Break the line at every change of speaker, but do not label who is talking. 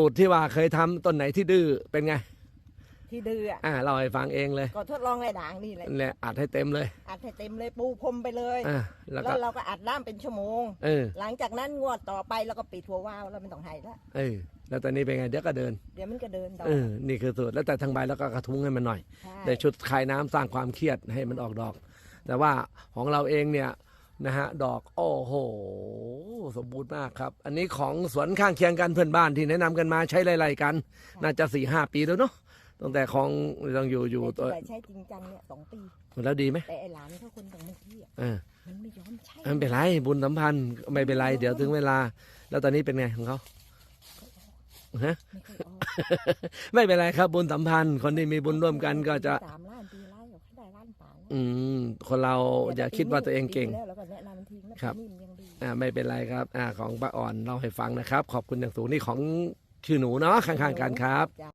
สูตรที่ว่าเคยทำต้นไหนที่ดื้อเป็นไง
ที่ดื้ออะ
อ่าเราให้ฟังเองเลย
ก็ทดลองในด่างนี่แหละ
นั่นแหละอัดให้เต็มเลย
อัดให้เต็มเลยปูพรมไปเลย
อ่าแล้ว
แล้
ก็
วเราก็อัดน้ำเป็นชั่วโมง
เออ
หลังจากนั้นงวดต่อไปเราก็ปิดหัววาล์วเราไม่ต้องให้ละ
เออแล้วตอนนี้เป็นไงเดี๋ยวก็เดิน
เดี๋ยวมันก็เดินต่อ
เออนี่คือสูตรแล้วแต่ทางใบแล้วก็กระทุ้งให้มันหน่อย
ใช่
ในชุดคลายน้ำสร้างความเครียดให้มันออกดอก แต่ว่าของเราเองเนี่ยนะฮะดอกโอ้โห สมบูรณ์มากครับ อันนี้ของสวนข้างเคียงกันเพื่อนบ้านที่แนะนำกันมาใช้ไล่ๆกัน น่าจะสี่ห้าปีแล้วเนาะตั้งแต่ของต้องอยู่อยู่
แต่
ตัว
ที่ใช้จริงจังเนี่ยสองปี
แล้วดีไหม
แต่ไอ้หลานเขาคนต่างเมืองที่อะ
เออ
มันไม่ยอมใช้
ไม่เป็นไรบุญสัมพันธ์ไม่เป็นไรเดี๋ยวถึงเวลา แล้วตอนนี้เป็นไงของเขาฮะ
ไม่ค่อยออก
ไม่เป็นไรครับบุญสัมพันธ์ คนที่มีบุญร่วมกันก็จะ
สามล้านปีไล่เขาได้ล้านป่านะ
อืมคนเราอย่าคิดว่าตัวเองเก่ง
ปีที่แล้วเราก็แนะนำมันทิ้งนะครับปีนี่มันยังดี
อ่าไม่เป็นไรครับอ่าของป้าอ่อนเล่าให้ฟังนะครับ ขอบคุณอย่างสูงนี่ของชื่อหนูเนาะข้างๆกันครับ
จ้ะ